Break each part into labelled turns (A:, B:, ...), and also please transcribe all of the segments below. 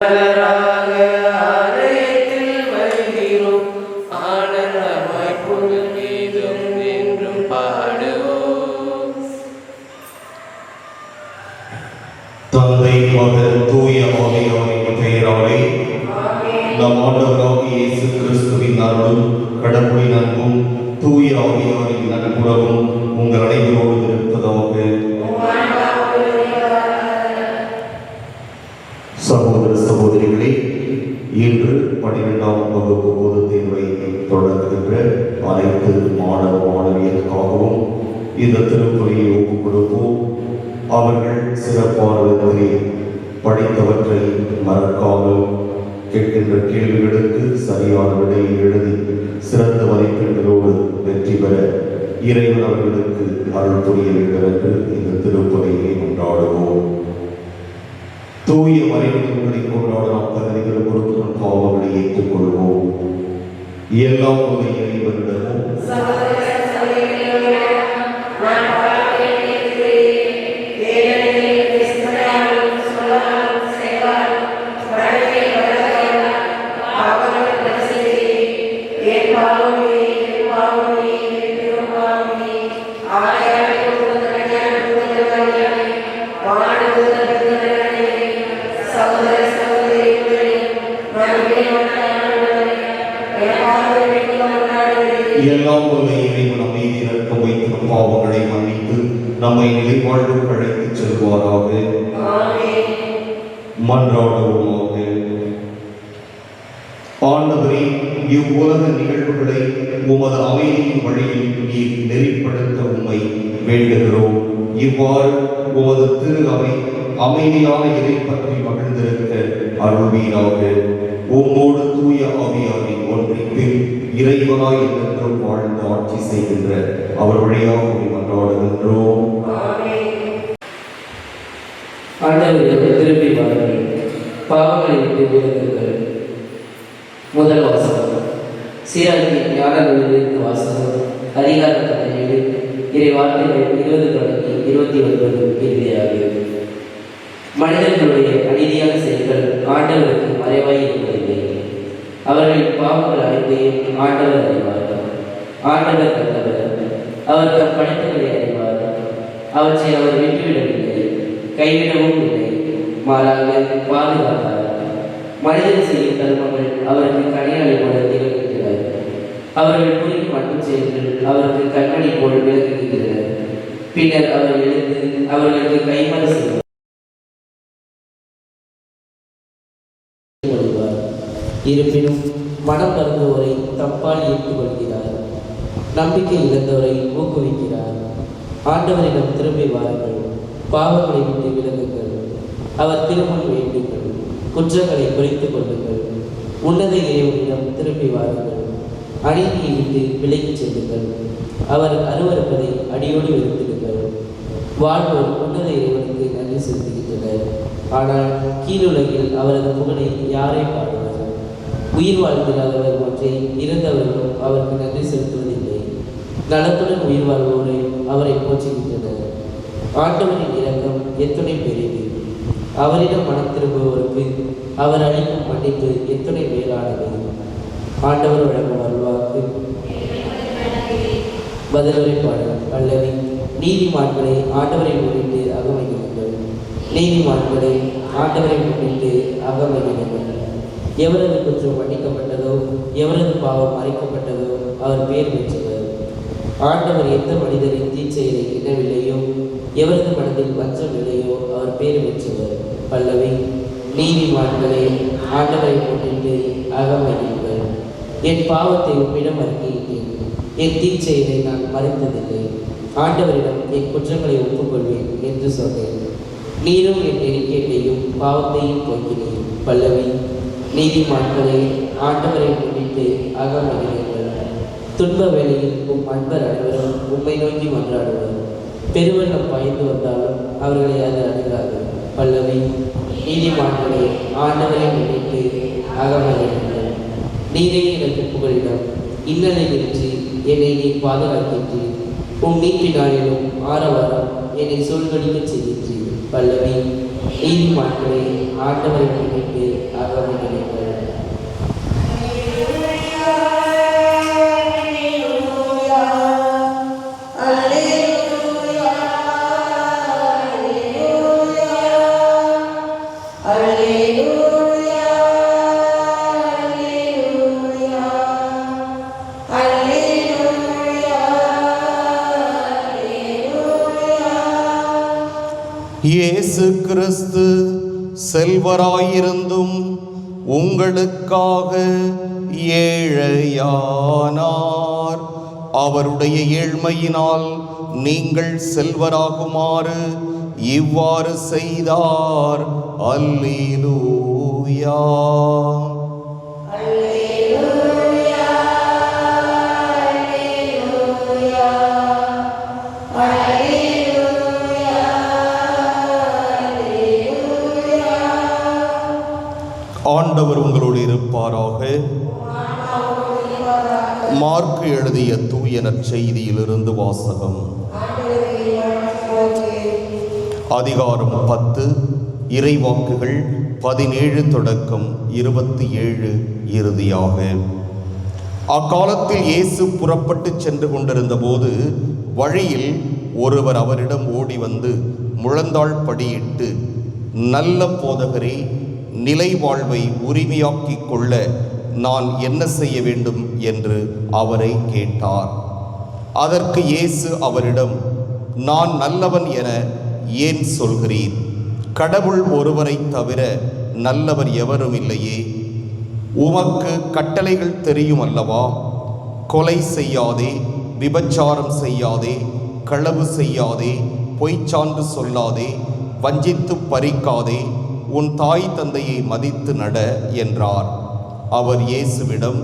A: Let தொடங்குகின்ற அனைத்து மாணவ மாணவியருக்காகவும் இந்த திருப்பலியை ஒப்புக் கொடுப்போம் அவர்கள் சிறப்பான விதத்தில் படித்தவற்றை மறக்காமல் கேட்கின்ற கேள்விகளுக்கு சரியான விடையை எழுதி சிறந்த மதிப்பெண்களோடு வெற்றி பெற இறைவன் அவர்களுக்கு அருள் புரிய வேண்டும் என்று இந்த திருப்பலியை கொண்டாடுவோம். தூய மறைவுகளை கொண்டாட நாம் தகுதிகள் பொறுத்து நம் பாவங்களை ஏற்றுக்கொள்வோம். எல்லாம் உள்ள இறைவனிடமும் எல்லாம் உள்ள இறைவன் அமைதி இறக்கம் வைத்து பாவங்களை மன்னித்து நம்மை நிலைவாழ்வுக்கு அழைத்துச் செல்வாராக. மன்றாடுவோமாக. ஆண்டவரே இவ்வுலக நிகழ்வுகளை உமது அமைதியின் வழியில் நீர் நெறிப்படுத்த உம்மை வேண்டுகிறோம். இவ்வாறு உமது திரு அவை அமைதியான இதை பற்றி மகிழ்ந்திருக்க அருள்வீராக. உம்மோடு தூய ஆவியாரின் ஒன்றிப்பில் இறைவனாய் என்றென்றும் வாழ்ந்து ஆட்சி செய்கின்ற அவர் வழியாக மன்றாடுகின்றோம்
B: ஆண்டவருக்கு திரும்பி வாருங்கள். பாவங்களை விட்டு விலகுங்கள். முதல் வாசகம். சீராக்கி ஞான நூலிலிருந்து வாசகம். அதிகார பதினேழு இறை வார்த்தைகள் இருபது தொடங்கி இருபத்தி ஒன்பது இறுதியாகிறது. மனிதர்களுடைய அடி செயல்கள் ஆண்டவருக்கு மறைவாய் இருப்பதில்லை அவர்களின் பாவங்கள் அனைத்தையும் ஆண்டவர் அறிவார் ஆண்டவர் கண்டவர் அவர் தம் படைப்புகளை அறிவார் அவற்றை அவர் விட்டுவிடவில்லை கைவிடவும் இல்லை மாறாக பாதுகாப்பார் மனிதன் செய்யும் தர்மங்கள் அவருக்கு கடையாளி போல திகழ்கின்றன. அவர்கள் புரியும் மட்டும் செயல்கள் அவருக்கு கண்மணி போல் விளக்குகின்றனர் பின்னர் அவர் எழுந்து அவர்களுக்கு கைமாறு செய்வார். இருப்பினும் மனம் மருந்துவரை தப்பால் ஈர்த்துக் கொள்கிறார் நம்பிக்கை இழந்தவரை ஊக்குவிக்கிறார். ஆண்டவரிடம் திரும்பி வாருங்கள். பாவங்களை விட்டு விலகுங்கள். அவர் திருமணம் வேண்டுங்கள். குற்றங்களை குறைத்துக் கொள்ளுங்கள். உன்னத இறைவனிடம் திரும்பி வாருங்கள். அநீதியை விட்டு விலகிச் செல்லுங்கள். அவர் அருவருப்பதை அடியோடு வெறுத்திடுங்கள். வாழ்வோர் உன்னத இறைவனுக்கு நன்றி செலுத்துகின்றனர். ஆனால் கீழுலகில் அவரது புகழை யாரை பாடுவார் உயிர் வாழ்கிறார்கள் ஒன்றை இறந்தவர்களும் அவருக்கு நன்றி செலுத்துவதில்லை. நலத்துடன் உயிர் வாழ்வோரை அவரை போற்றுகின்றனர். ஆண்டவரின் இரக்கம் எத்துணை பெரியது. அவரிடம் மனம் திரும்புவோருக்கு அவர் அளிக்கும் மன்னிப்பு எத்துணை மேலானது. ஆண்டவர் வழங்கும் அருள்வாக்கு. பதிலுரை பாடல் அல்லது நீதிமான்களை ஆண்டவரை முன்னிட்டு அகமைகளுங்கள் நீதிமான்களை ஆண்டவரை முன்னிட்டு அகமைகளுங்கள் எவரது குற்றம் மன்னிக்கப்பட்டதோ எவரது பாவம் மறைக்கப்பட்டதோ அவர் பேர் பெற்றவர். ஆண்டவர் எந்த மனிதரின் தீச்செயலை இடவில்லையோ எவரது மனதில் வஞ்சம் இல்லையோ அவர் பேர் பெற்றவர். பல்லவி நீதிமான்களை ஆண்டவரை போட்டிட்டு அகமறியுங்கள் என் பாவத்தை உம்மிடம் அறிக்கையிட்டேன் என் தீச்செயலை நான் மறைத்ததில்லை. ஆண்டவரிடம் என் குற்றங்களை ஒப்புக்கொள்வேன் என்று சொன்னேன். நீரும் என் நெருக்கேட்டையும் பாவத்தையும் போக்கினேன். பல்லவி நீதிமான்களே ஆண்டவரை குறித்து அகமகிழுங்கள். துன்ப வேலையில் உம் அன்பர் அனைவரும் உண்மை நோக்கி மன்றாடுவர். பெருவெள்ளம் பாய்ந்து வந்தாலும் அவர்களை அது அணுகாது. பல்லவி நீதிமான்களே ஆண்டவரை குறித்து அகமகிழுங்கள். நீரே எனக்கு புகழிடம் இன்னலை நின்று என்னை நீ பாதுகாக்கின்றீர். உம் மீட்பினாலும் ஆரவாரம் என்னை சூழ்கடிக்கச் செய்கின்றீர். பல்லவி நீதிமான்களே ஆண்டவரை குறித்து அகமகிடுங்கள்
C: செல்வராயிருந்தும் உங்களுக்காக ஏழையானார். அவருடைய ஏழ்மையினால் நீங்கள் செல்வராகுமாறு இவ்வாறு செய்தார். அல்லேலூயா. ஆண்டவர் உங்களோடு இருப்பாராக. மார்க்கு எழுதிய தூய நற்செய்தியிலிருந்து வாசகம். அதிகாரம் பத்து இறைவாக்குகள் பதினேழு தொடக்கம் இருபத்தி ஏழு இறுதியாக. அக்காலத்தில் இயேசு புறப்பட்டு சென்று கொண்டிருந்த போது வழியில் ஒருவர் அவரிடம் ஓடி வந்து முழந்தாள் படியிட்டு நல்ல போதகரே நிலை வாழ்வை உரிமையாக்கிக் கொள்ள நான் என்ன செய்ய வேண்டும் என்று அவரை கேட்டார். அதற்கு இயேசு அவரிடம் நான் நல்லவன் என ஏன் சொல்கிறீர்? கடவுள் ஒருவரைத் தவிர நல்லவர் எவரும் இல்லையே? உமக்கு கட்டளைகள் தெரியும் அல்லவா? கொலை செய்யாதே விபச்சாரம் செய்யாதே களவு செய்யாதே பொய்ச்சான்று சொல்லாதே வஞ்சித்து பறிக்காதே உன் தாய் தந்தையை மதித்து நட என்றார். அவர் இயேசுவிடம்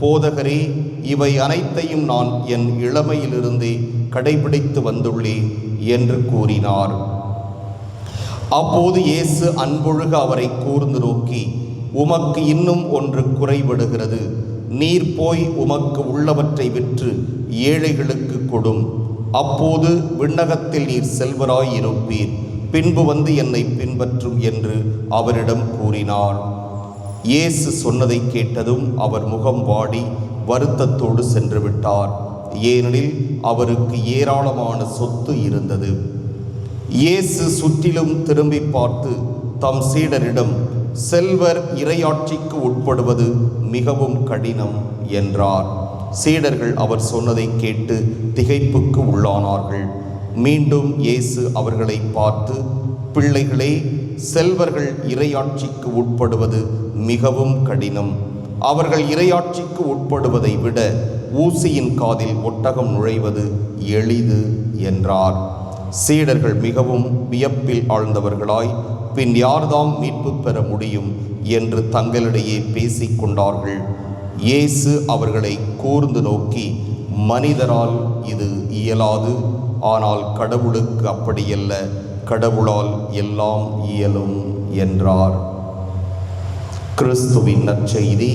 C: போதகரே இவை அனைத்தையும் நான் என் இளமையிலிருந்தே கடைபிடித்து வந்துள்ளேன் என்று கூறினார். அப்போது இயேசு அன்பொழுக அவரை கூர்ந்து நோக்கி உமக்கு இன்னும் ஒன்று குறைபடுகிறது. நீர் போய் உமக்கு உள்ளவற்றை விற்று ஏழைகளுக்கு கொடும். அப்போது விண்ணகத்தில் நீர் செல்வராய் இருப்பீர் பின்பு வந்து என்னை பின்பற்றும் என்று அவரிடம் கூறினார் இயேசு சொன்னதை கேட்டதும் அவர் முகம் வாடி வருத்தத்தோடு சென்று விட்டார். ஏனெனில் அவருக்கு ஏராளமான சொத்து இருந்தது. இயேசு சுற்றிலும் திரும்பி பார்த்து தம் சீடரிடம் செல்வர் இறையாட்சிக்கு உட்படுவது மிகவும் கடினம் என்றார். சீடர்கள் அவர் சொன்னதை கேட்டு திகைப்புக்கு உள்ளானார்கள். மீண்டும் இயேசு அவர்களை பார்த்து பிள்ளைகளே செல்வர்கள் இறையாட்சிக்கு உட்படுவது மிகவும் கடினம். அவர்கள் இறையாட்சிக்கு உட்படுவதை விட ஊசியின் காதில் ஒட்டகம் நுழைவது எளிது என்றார். சீடர்கள் மிகவும் வியப்பில் ஆழ்ந்தவர்களாய் பின் யார்தாம் மீட்பு பெற முடியும்? என்று தங்களிடையே பேசிக் கொண்டார்கள். இயேசு அவர்களை கூர்ந்து நோக்கி மனிதரால் இது இயலாது. ஆனால் கடவுளுக்கு அப்படியல்ல கடவுளால் எல்லாம் இயலும் என்றார். கிறிஸ்துவின் நற்செய்தி.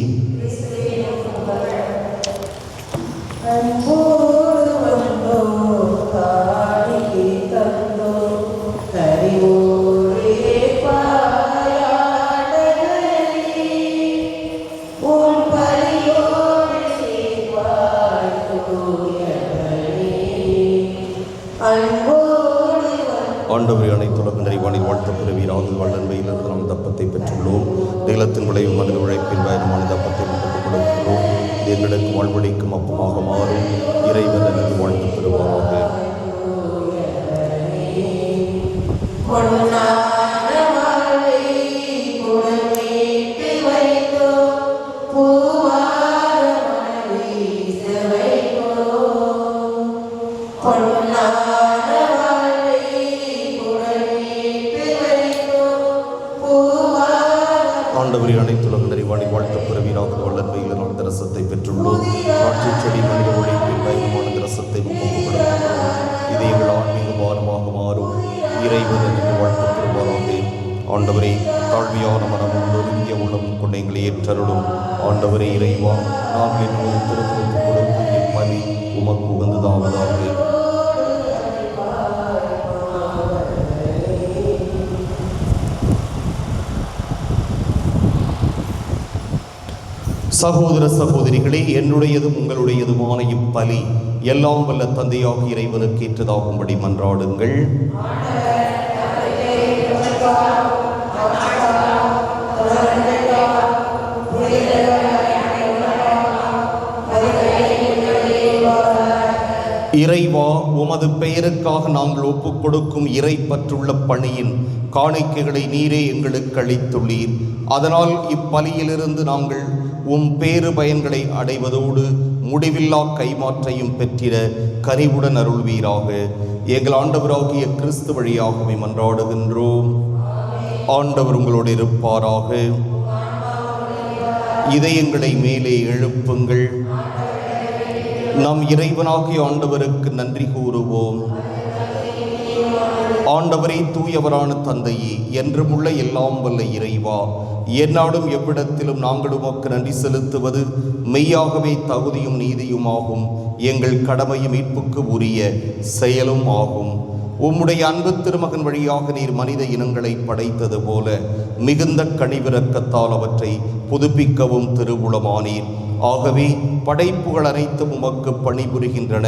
C: ஆண்டவரை அனைத்துலக நிறைவானில் வாழ்த்த பெறுவீராக வல்லன்மையிலிருந்து நாம் தப்பத்தை பெற்றுள்ளோம். நிலத்தின் விளைவு மனித உழைப்பின் பயணமான தப்பத்தை நமக்கு கொடுக்கிறோம் இது எங்களுக்கு வாழ்வழிக்கும் அப்பமாக மாறும். இறைவன் எனக்கு வாழ்த்து பெறுவாராக ரசத்தை பெற்றுள்ளோம் காட்சி செடி மனித உழைப்பின் பயணமான ரசத்தை நமக்கு இது எங்கள் ஆன்மீக பாரமாக மாறும். இறைவன் என்று வாழ்த்து பெறுவாராக ஆண்டவரே தாழ்மையான மனமும் நொறுங்கிய உள்ளமும் கொண்ட எங்களை ஏற்றருளும். ஆண்டவரே இறைவா நாம் என்னும் திருப்பதிக்கு சகோதர சகோதரிகளே என்னுடையதும் உங்களுடையதுமான இப்பலி எல்லாம் வல்ல தந்தையாக இறைவனுக்கு ஏற்றதாகும்படி மன்றாடுங்கள். இறைவா உமது பெயருக்காக நாங்கள் ஒப்புக் கொடுக்கும் இறை பற்றுள்ள பணியின் காணிக்கைகளை நீரே எங்களுக்கு அளித்துள்ளீர். அதனால் இப்பலியிலிருந்து நாங்கள் உம் பேறு பயன்களை அடைவதோடு முடிவில்லா கைமாற்றையும் பெற்றிட கனிவுடன் அருள்வீராக. எங்கள் ஆண்டவராகிய கிறிஸ்து வழியாகவே மன்றாடுகின்றோம். ஆண்டவர் உங்களோடு இருப்பாராக. இதயங்களை மேலே எழுப்புங்கள். நம் இறைவனாகிய ஆண்டவருக்கு நன்றி கூறுவோம். ஆண்டவரே தூயவரான தந்தையே என்றுமுள்ள எல்லாம் வல்ல இறைவா. எந்நாடும் எவ்விடத்திலும் நாங்கள் உமக்கு நன்றி செலுத்துவது மெய்யாகவே தகுதியும் நீதியுமாகும் எங்கள் கடமையும் மீட்புக்கு உரிய செயலும் ஆகும். உம்முடைய அன்பு திருமகன் வழியாக நீர் மனித இனங்களை படைத்தது போல மிகுந்த கனிவிறக்கத்தால் அவற்றை புதுப்பிக்கவும் திருவுளமானீர். ஆகவே படைப்புகள் அனைத்தும் உமக்கு பணிபுரிகின்றன.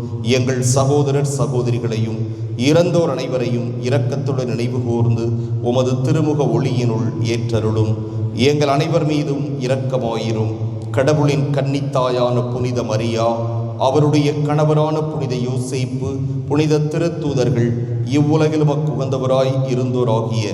C: எங்கள் சகோதரர் சகோதரிகளையும் இறந்தோர் அனைவரையும் இரக்கத்துடன் நினைவு கூர்ந்து உமது திருமுக ஒளியினுள் ஏற்றருளும். எங்கள் அனைவர் மீதும் இரக்கமாயிரும். கடவுளின் கன்னித்தாயான புனித மரியா அவருடைய கணவரான புனித யோசிப்பு புனித திருத்தூதர்கள் இவ்வுலகில் உகந்தவராய் இருந்தோராகிய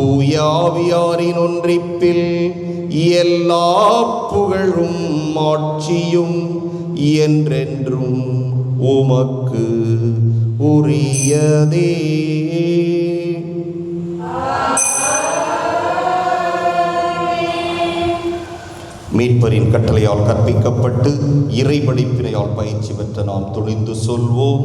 C: தூயாவியாரின் ஒன்றிப்பில் எல்லா புகழும் ஆட்சியும் என்றென்றும் உமக்கு உரியதே. மீட்பரின் கட்டளையால் கற்பிக்கப்பட்டு இறைபடிப்பினையால் பயிற்சி பெற்ற நாம் துணிந்து சொல்வோம்.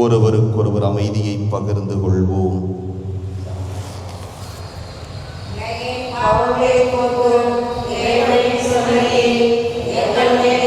C: ஒருவருக்கொருவர் அமைதியை பகிர்ந்து கொள்வோம்.
D: அவருடைய போகும் ஏழை சொல்லையே எங்கள் மேல்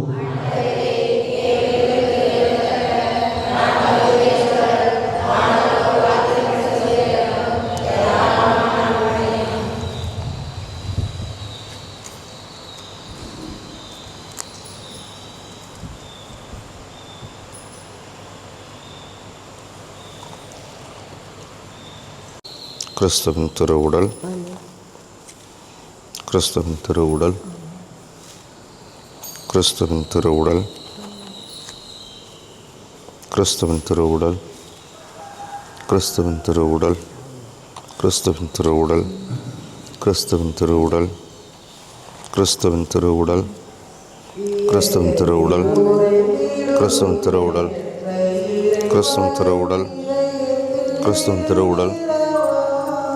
C: கிறிஸ்துவின் திருவுடல் கிறிஸ்துவின் திருவுடல் கிறிஸ்துவின் திருவுடல் கிறிஸ்துவின் திருவுடல் கிறிஸ்துவின் திருவுடல் கிறிஸ்துவின் திருவுடல் கிறிஸ்துவின் திருவுடல் கிறிஸ்துவின் திருவுடல் கிறிஸ்துவின் திருவுடல் கிறிஸ்துவின் திருவுடல் கிறிஸ்துவின் திருவுடல் கிறிஸ்துவின் திருவுடல்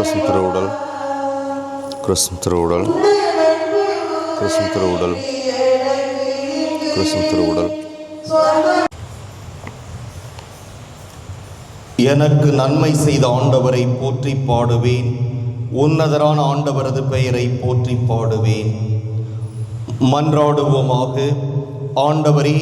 C: கிறிஸ்துவின் திருவுடல் கிறிஸ்துவின் திருவுடல் கிறிஸ்துவின் திருவுடல் கிறிஸ்துவின் திருவுடல் எனக்கு நன்மை செய்த ஆண்டவரை போற்றி பாடுவேன். உன்னதரான ஆண்டவரது பெயரை போற்றி பாடுவேன். மன்றாடுவோமாக. ஆண்டவரே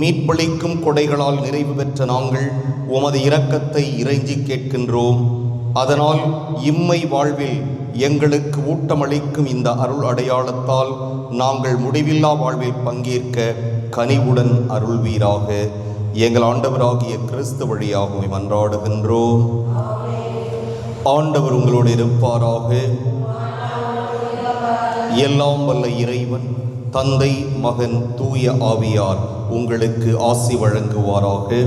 C: மீட்பளிக்கும் கொடைகளால் நிறைவு பெற்ற நாங்கள் உமது இரக்கத்தை இறைஞ்சி கேட்கின்றோம். அதனால் இம்மை வாழ்வில் எங்களுக்கு ஊட்டமளிக்கும் இந்த அருள் அடையாளத்தால் நாங்கள் முடிவில்லா வாழ்வில் பங்கேற்க கனிவுடன் அருள்வீராக. எங்கள் ஆண்டவராகிய கிறிஸ்து வழியாக மன்றாடுகின்றோம் ஆண்டவர் உங்களோடு இருப்பாராக. எல்லாம் வல்ல இறைவன் தந்தை மகன் தூய ஆவியார் உங்களுக்கு ஆசி வழங்குவாராக.